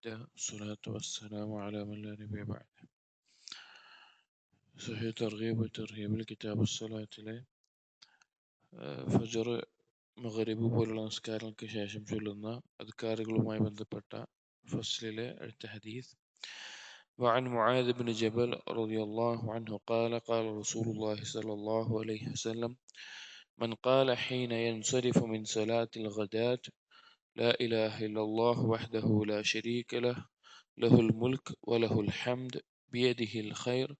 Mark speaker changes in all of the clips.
Speaker 1: وحده الصلاة والسلام على من لا نبي بعده صحيح ترغيب وترهيب الكتاب الصلاة ലെ ഫജർ മഗ്രിബ് പോലുള്ള നമസ്കാരങ്ങൾക്ക് ശേഷം ചൊല്ലുന്ന അദ്കാറുകളുമായി ബന്ധപ്പെട്ട ഫസ്ലിലെ അടുത്ത ഹദീസ് وعن معاذ بن جبل رضي الله عنه قال قال رسول الله صلى الله عليه وسلم من قال حين ينصرف من صلاة الغداة لا إله إلا الله وحده لا شريك له له الملك وله الحمد بيده الخير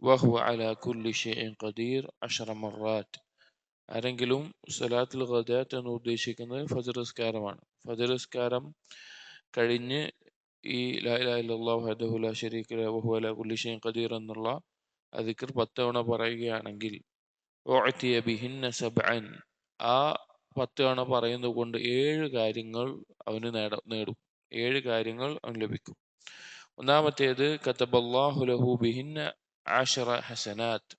Speaker 1: وهو على كل شيء قدير عشر مرات ആരെങ്കിലും സലാത്തിൽ ഖദാത്ത് എന്ന് ഉദ്ദേശിക്കുന്നത് ഫജർ നിസ്കാരമാണ് ഫജർ നിസ്കാരം കഴിഞ്ഞ് ഈ ലാ ഇലാ ഇല്ലല്ലാഹു വഹ്ദഹു ലാ ശരീക ലഹു വഹുവ അലാ കുല്ലി ഷൈഇൻ ഖദീർ എന്നുള്ള അധിക്കർ പത്തവണ പറയുകയാണെങ്കിൽ ബിഹിന്ന സബ്അൻ ആ പത്ത് തവണ പറയുന്നത് കൊണ്ട് ഏഴ് കാര്യങ്ങൾ അവന് നേട നേടും. ഏഴ് കാര്യങ്ങൾ അവന് ലഭിക്കും. ഒന്നാമത്തേത് കത്തബല്ലാഹു ലഹു ബിഹിന്ന ആഷറ ഹസനാത്ത്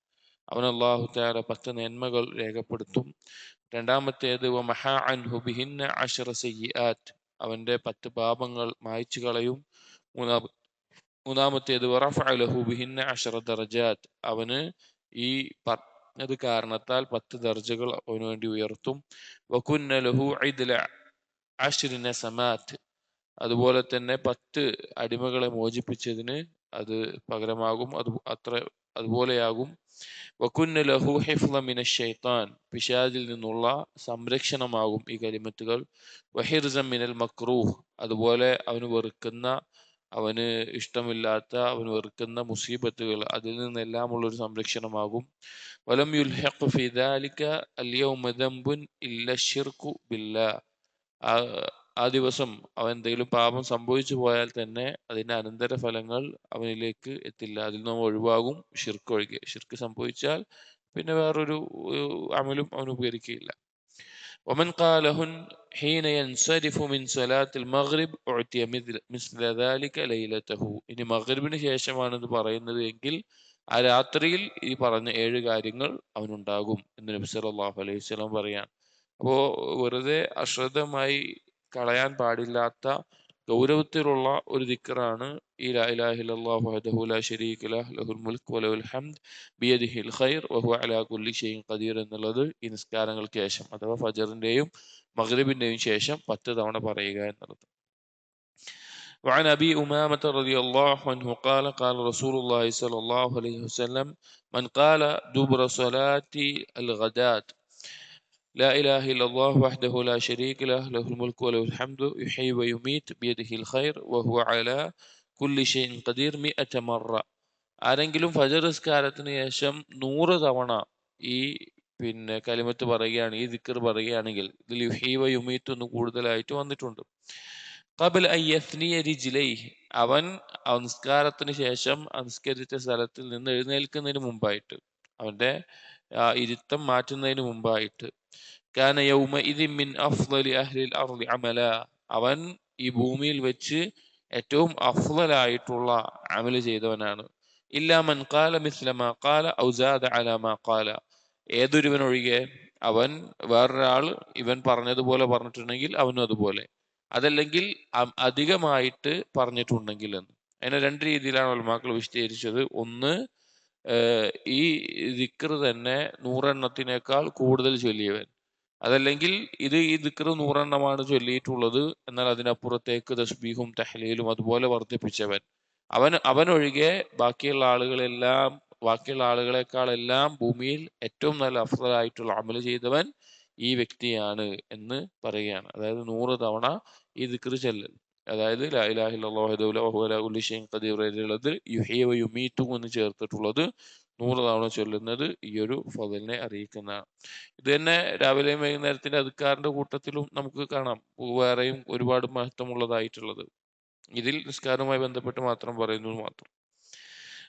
Speaker 1: അവൻ അള്ളാഹു താര പത്ത് നന്മകൾ രേഖപ്പെടുത്തും. രണ്ടാമത്തേത് മഹാ അൻഹു ബിഹിന്ന അഷറ സയ്യാത്ത് അവന്റെ പത്ത് പാപങ്ങൾ മായ്ച്ചു കളയും. മൂന്നാമ മൂന്നാമത്തേത് വറഫ ലഹു ബിഹിന്ന അഷറ അവന് ഈ പറഞ്ഞത് കാരണത്താൽ പത്ത് ദർജകൾ അവന് വേണ്ടി ഉയർത്തും. വകുന്ന ലഹു ഐദല അഷ്രിന സമാത്ത് അതുപോലെ തന്നെ പത്ത് അടിമകളെ മോചിപ്പിച്ചതിന് അത് പകരമാകും. അത് അത്ര അതുപോലെയാകും. വക്കുന്ന ലഹു ഹിഫ്ലമിന ഷെയ്ത്താൻ പിശാദിൽ നിന്നുള്ള സംരക്ഷണമാകും ഈ കലിമത്തുകൾ വഹിർജമിനൽ മക്രൂഹ്. അതുപോലെ അവന് വെറുക്കുന്ന അവന് ഇഷ്ടമില്ലാത്ത അവൻ വെറുക്കുന്ന മുസീബത്തുകൾ അതിൽ നിന്നെല്ലാമുള്ള ഒരു സംരക്ഷണമാകും. വലം യുൽഹഖ് ഫി ദാലിക അൽയൗമ ദംബുൻ ഇല്ല ഷിർക്കു ബില്ല. ആ ദിവസം അവൻ എന്തെങ്കിലും പാപം സംഭവിച്ചു പോയാൽ തന്നെ അതിന്റെ അനന്തര ഫലങ്ങൾ അവനിലേക്ക് എത്തില്ല. അതിൽ നിന്ന് ഒഴിവാകും ഷിർക്ക് ഒഴികെ. ഷിർക്ക് സംഭവിച്ചാൽ പിന്നെ വേറൊരു അമലും അവന് ഉപകരിക്കുകയില്ല. ومن قالهن حين ينصرف من صلاة المغرب أعطي مثل ذلك ليلته ഇനി മഗ്രിബിന് ശേഷമാണ് ഇത് പറയുന്നത് എങ്കിൽ ആ രാത്രിയിൽ ഈ പറഞ്ഞ ഏഴ് കാര്യങ്ങൾ അവനുണ്ടാകും എന്ന് നബി സല്ലല്ലാഹു അലൈഹി വസല്ലം പറയാൻ അപ്പോ വെറുതെ അശ്രദ്ധമായി കളയാൻ പാടില്ലാത്ത ഗൗരവത്തിലുള്ള ഒരു ദിക്കറാണ് ഈ ലാ ഇലാഹ ഇല്ലല്ലാഹു വഹ്ദഹു ലാ ശരീക ലഹ് ലഹുൽ മുൽക്ക് വലഹുൽ ഹംദ് ബിയദിഹിൽ ഖൈർ വഹുവ അലാ കുല്ലി ഷൈഇൻ ഖദീർ എന്നുള്ളത് ഈ നിസ്കാരങ്ങൾക്ക് ശേഷം അഥവാ ഫജറിന്റെയും മഗ്രിബിന്റെയും ശേഷം പത്ത് തവണ പറയുക എന്നുള്ളത് وعن أبي أمامة رضي الله عنه قال قال رسول الله صلى الله عليه وسلم من قال دبر صلاة الغداة لا إله إلا الله وحده لا شريك له له الملك وله الحمد يحيي ويميت بيده الخير وهو على كل شيء قدير مئة مرة. ആരെങ്കിലും ഫജർ നിസ്കാരത്തിന് ശേഷം നൂറ് തവണ ഈ പിന്നെ കലിമത്ത് പറയുകയാണ് ഈ ദിക്കർ പറയുകയാണെങ്കിൽ ഇതിൽ യുഹീവ യുമീത്ത് ഒന്ന് കൂടുതലായിട്ട് വന്നിട്ടുണ്ട്. കബൽ ജിലൈ അവൻ സംസ്കാരത്തിന് ശേഷം സംസ്കരിച്ച സ്ഥലത്തിൽ നിന്ന് എഴുന്നേൽക്കുന്നതിന് മുമ്പായിട്ട് അവന്റെ ഇരുത്തം മാറ്റുന്നതിന് മുമ്പായിട്ട് കാന യൗമ അഹ്ലിൽ അർലി അമല അവൻ ഈ ഭൂമിയിൽ വെച്ച് ഏറ്റവും അഫ്ലലായിട്ടുള്ള അമൽ ചെയ്തവനാണ്. ഇല്ലാമൻ കാല മിസ്ലമ ഖാല ഔസാദ അലാമ ഖാല. ഏതൊരുവൻ ഒഴികെ അവൻ വേറൊരാൾ ഇവൻ പറഞ്ഞതുപോലെ പറഞ്ഞിട്ടുണ്ടെങ്കിൽ അവനും അതുപോലെ. അതല്ലെങ്കിൽ അധികമായിട്ട് പറഞ്ഞിട്ടുണ്ടെങ്കിൽ എന്ന്. അതിനെ രണ്ട് രീതിയിലാണ് ഉൽമാക്കൾ വിശദീകരിച്ചത്. ഒന്ന് ഈ ദിക്കർ തന്നെ നൂറെണ്ണത്തിനേക്കാൾ കൂടുതൽ ചൊല്ലിയവൻ. അതല്ലെങ്കിൽ ഇത് ഈ ദിക്കർ നൂറെണ്ണമാണ് ചൊല്ലിയിട്ടുള്ളത് എന്നാൽ അതിനപ്പുറത്തേക്ക് തസ്ബീഹും തഹ്ലീലും അതുപോലെ വർദ്ധിപ്പിച്ചവൻ. അവൻ അവനൊഴികെ ബാക്കിയുള്ള ആളുകളെല്ലാം ബാക്കിയുള്ള ആളുകളെക്കാളെല്ലാം ഭൂമിയിൽ ഏറ്റവും നല്ല അഫ്സലായിട്ടുള്ള അമൽ ചെയ്തവൻ ഈ വ്യക്തിയാണ് എന്ന് പറയുകയാണ്. അതായത് നൂറ് തവണ ഈ ദിക്കർ ചെല്ലൽ. അതായത് ലാഹിലുള്ളത് യുഹിയവ യുമീറ്റു എന്ന് ചേർത്തിട്ടുള്ളത് നൂറ് തവണ ചൊല്ലുന്നത് ഈ ഒരു ഫതലിനെ അറിയിക്കുന്നതാണ് ഇത് തന്നെ രാവിലെയും വൈകുന്നേരത്തിന്റെ അധികാറിന്റെ കൂട്ടത്തിലും നമുക്ക് കാണാം. വേറെയും ഒരുപാട് മഹത്വമുള്ളതായിട്ടുള്ളത്. ഇതിൽ നിസ്കാരവുമായി ബന്ധപ്പെട്ട് മാത്രം പറയുന്നു മാത്രം.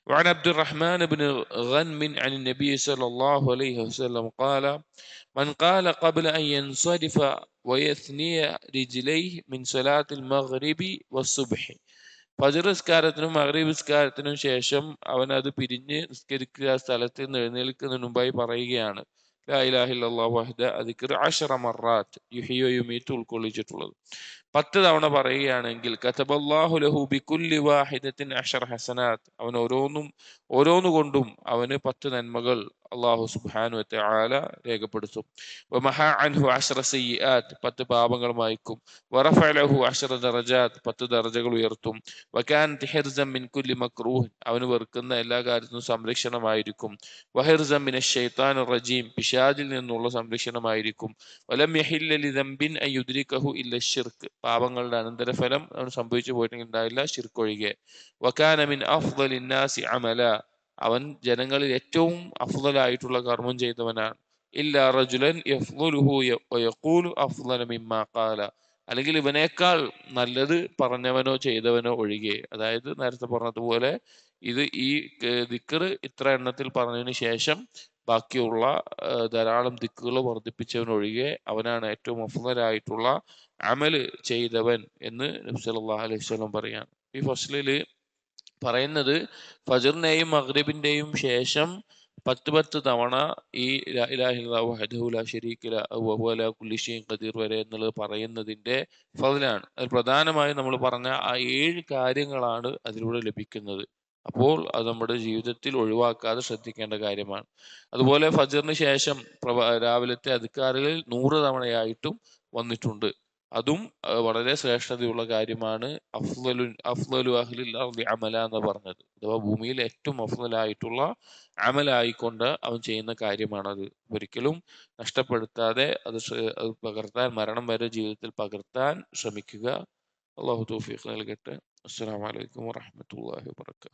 Speaker 1: وعن عبد الرحمن بن غنم عن النبي صلى الله عليه وسلم قال من قال قبل أن ينصرف ويثني رجليه من صلاة المغرب والصبح ഫജർ നിസ്കാരത്തിനും മഗ്രീബ് നിസ്കാരത്തിനും ശേഷം അവൻ അത് പിരിഞ്ഞ് നിസ്കരിക്കുക സ്ഥലത്ത് നിന്ന് എഴുന്നേൽക്കുന്നതിന് മുമ്പായി പറയുകയാണ് ലാ ഇലാഹ ഇല്ലല്ലാഹു വഹ്ദ ദിക്ർ അഷറ മറാത്ത് യുഹിയോ യുമീത്ത് ഉൾക്കൊള്ളിച്ചിട്ടുള്ളത്. പത്ത് തവണ പറയുകയാണെങ്കിൽ കതബല്ലാഹു ലഹു ബിക്കുല്ലി വാഹിദത്തിൻ അഷർ ഹസനാത്ത്. അവൻ ഓരോന്നും ഓരോന്നുകൊണ്ടും അവന് പത്ത് നന്മകൾ അള്ളാഹു സുബാനു ആല രേഖപ്പെടുത്തും. വമഹാ അൻഹു അഷറ സയ്യിആത്ത് പത്ത് പാപങ്ങൾ മായ്ക്കും. വറഫഅ ലഹു അഷറ പത്ത് ദർജകൾ ഉയർത്തും. വക്കാൻ ഹിർസൻ മിൻ കുല്ലി മക്രൂഹ് അവന് വെറുക്കുന്ന എല്ലാ കാര്യത്തിനും സംരക്ഷണമായിരിക്കും. വഹിർസൻ മിന ഷൈത്താൻ റജീം പിശാജിൽ നിന്നുള്ള സംരക്ഷണമായിരിക്കും. വലം യഹില്ല ലിദംബിൻ അൻ യുദ്രികഹു ഇല്ല ഷിർക്ക് പാപങ്ങളുടെ അനന്തരഫലം അവന് സംഭവിച്ചു പോയിട്ടുണ്ടെങ്കിൽ ഉണ്ടായില്ല ഷിർക്ക് ഒഴികെ. വകാന മിൻ അഫ്ദലിൻ നാസി അമല അവൻ ജനങ്ങളിൽ ഏറ്റവും അഫ്ദലായിട്ടുള്ള കർമ്മം ചെയ്തവനാണ്. ഇല്ല റജുലൻ ഖാല. അല്ലെങ്കിൽ ഇവനേക്കാൾ നല്ലത് പറഞ്ഞവനോ ചെയ്തവനോ ഒഴികെ. അതായത് നേരത്തെ പറഞ്ഞതുപോലെ ഇത് ഈ ദിക്കർ ഇത്ര എണ്ണത്തിൽ പറഞ്ഞതിന് ശേഷം ബാക്കിയുള്ള ധാരാളം ദിക്കുകൾ വർദ്ധിപ്പിച്ചവനൊഴികെ അവനാണ് ഏറ്റവും അഫ്ദലായിട്ടുള്ള അമൽ ചെയ്തവൻ എന്ന് നബി സല്ലല്ലാഹു അലൈഹി സ്വലം പറയാണ്. ഈ ഫസ്ലിൽ പറയുന്നത് ഫജറിന്റെയും മഗ്രിബിന്റെയും ശേഷം പത്ത് പത്ത് തവണ ഈ ലാ ഇലാഹ ഇല്ലല്ലാഹു വഹ്ദഹു ലാ ശരീക ലഹു വഹുവ അലാ കുല്ലി ഷൈഇൻ ഖദീർ വരെ എന്നുള്ളത് പറയുന്നതിന്റെ ഫضലാണ് അത് പ്രധാനമായും നമ്മൾ പറഞ്ഞ ആ ഏഴ് കാര്യങ്ങളാണ് അതിലൂടെ ലഭിക്കുന്നത്. അപ്പോൾ അത് നമ്മുടെ ജീവിതത്തിൽ ഒഴിവാക്കാതെ ശ്രദ്ധിക്കേണ്ട കാര്യമാണ്. അതുപോലെ ഫജറിന് ശേഷം രാവിലത്തെ അധികാരികളിൽ നൂറ് തവണയായിട്ടും വന്നിട്ടുണ്ട്. അതും വളരെ ശ്രേഷ്ഠതയുള്ള കാര്യമാണ് അഫ്ലലു അഫ്ലലു അഹ്ലിൽ അർദി അമല എന്ന് പറഞ്ഞത്. അഥവാ ഭൂമിയിൽ ഏറ്റവും അഫ്ലലായിട്ടുള്ള അമലായിക്കൊണ്ട് അവൻ ചെയ്യുന്ന കാര്യമാണത്. ഒരിക്കലും നഷ്ടപ്പെടുത്താതെ അത് അത് പകർത്താൻ മരണം വരെ ജീവിതത്തിൽ പകർത്താൻ ശ്രമിക്കുക. അള്ളാഹു തൗഫീഖ് നൽകട്ടെ. അസ്സാം അലൈക്കും വറഹ്മത്തുള്ളാഹി വബറകാതുഹു.